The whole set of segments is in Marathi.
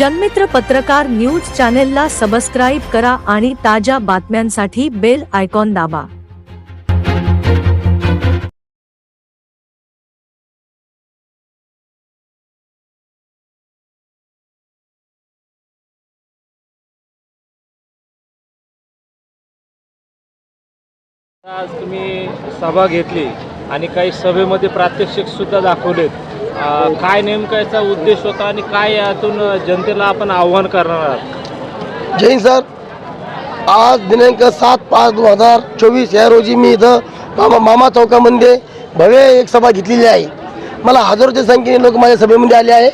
जनमित्र पत्रकार न्यूज चॅनेलला सबस्क्राईब करा आणि ताज्या बातम्यांसाठी बेल आयकॉन दाबा. आज तुम्ही सभा घेतली आणि काही सभेमध्ये प्रात्यक्षिक सुद्धा दाखवलेत. काय नेमका याचा उद्देश होता आणि काय यातून जनतेला आपण आव्हान करणार आहात? जैन सर. आज दिनांक सात पाच दोन हजार चोवीस या रोजी मी इथं मामा मामा चौकामध्ये भव्य एक सभा घेतलेली आहे. मला हजारोच्या संख्येने लोक माझ्या सभेमध्ये आले आहे.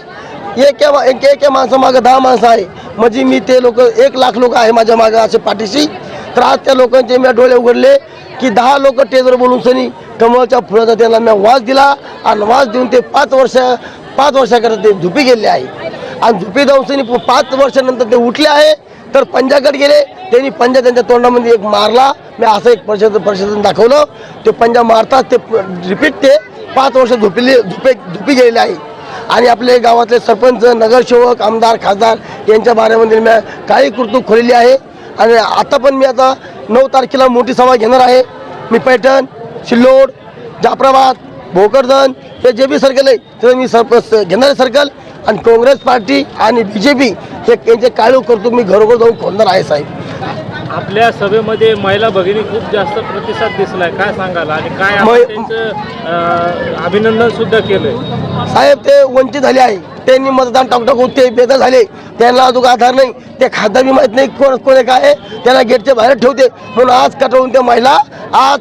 एका एक एका माणसामागं दहा माणसं आहे. म्हणजे मी ते लोक एक लाख लोक आहे माझ्या मागं असे पाठीशी. तर आज त्या लोकांचे मी डोळे उघडले. की दहा लोक टेजवर बोलून सनी कमळच्या फुलाचा त्याला मी वास दिला. आणि वास देऊन ते पाच वर्ष पाच वर्षाकरता ते झुपी गेले आहे. आणि झुपी जाऊन सनी पाच वर्षानंतर ते उठले आहे. तर पंजाकडे गेले. त्यांनी पंजा त्यांच्या तोंडामध्ये एक मारला. मी असं एक परिषद परिषदेने दाखवलं. ते पंजा मारतात ते रिपीट ते पाच वर्ष झोपले झुपे झुपी गेलेले आहे. आणि आपले गावातले सरपंच नगरसेवक आमदार खासदार यांच्या बाऱ्यामध्ये मी काही कर्तृत्व खोलेली आहे. आणि आता पण मी आता नऊ तारखेला मोठी सभा घेणार आहे. मी पैठण सिल्लोड जाफराबाद भोकरदन हे जे बी सर्कल आहे ते मी सरप घेणारे सर्कल आणि काँग्रेस पार्टी आणि बी जे पी हे यांचे काळू करतो मी घरोघर जाऊन खोलणार आहे साहेब. आपल्या सभेमध्ये महिला भगिनी खूप जास्त प्रतिसाद दिसलाय. काय सांगाल? आणि काय आपण मै- त्यांचं अभिनंदन सुद्धा केलंय? साहेब ते वंचित झाले आहे. त्यांनी मतदान टाकटाक होते बेदर झाले. त्यांना अजून आधार नाही. ते खासदार बी माहीत नाही कोण कोण आहे काय आहे. त्यांना गेटच्या बाहेर ठेवते. म्हणून आज कटवून त्या महिला आज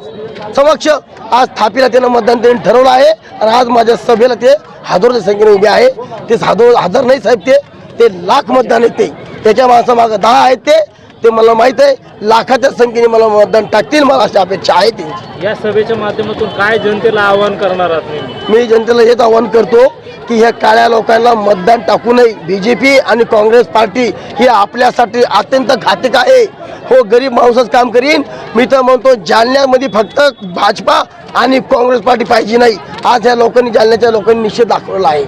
समक्ष आज थापीला त्यानं मतदान त्यांनी ठरवलं आहे. आणि आज माझ्या सभेला ते हजारोच्या संख्येने उभे आहे. ते हजार हजार नाही साहेब ते. ते लाख मतदान आहेत ते. त्याच्या माणसामागं दहा आहेत ते. ते मला माहीत आहे. लाखाच्या संख्येने मला मतदान टाकतील मला अशी अपेक्षा आहे त्यांची या सभेच्या माध्यमातून काय जनतेला आव्हान करणार आहात? मी जनतेला हेच आवाहन करतो की ह्या काळ्या लोकांना मतदान टाकू नये. बी जे पी आणि काँग्रेस पार्टी ही आपल्यासाठी अत्यंत घातक आहे. हो गरीब माणूसच काम करीन. मी तर म्हणतो जालन्यामध्ये फक्त भाजपा आणि काँग्रेस पार्टी पाहिजे नाही. आज ह्या लोकांनी जालन्याच्या लोकांनी निषेध दाखवला आहे.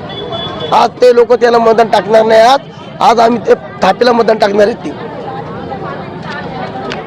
आज ते लोक त्याला मतदान टाकणार नाही आज आज आम्ही ते थापीला मतदान टाकणार आहेत ती.